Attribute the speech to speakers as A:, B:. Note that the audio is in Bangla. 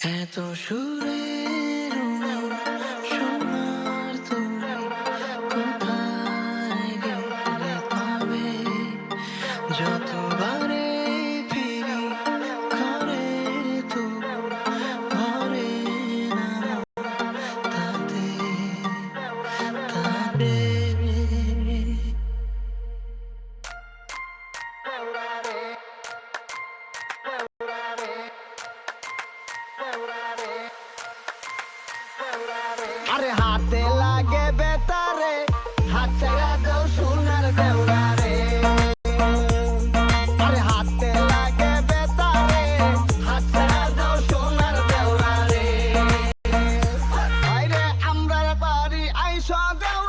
A: এত সুরে সোনার তুমি কোথায় গেলে পাবে? যতবারে ফিরি করে তো ভরে না, তাতে তাতে।
B: আরে হাতে লাগে বেতারে, হাত ছাড়া দাও সোনার দেওরা রে আরে হাতে লাগে বেতারে, হাত ছাড়া দাও সোনার দেওরা রে আরে আমরা বাড়ি আইসা দেওরা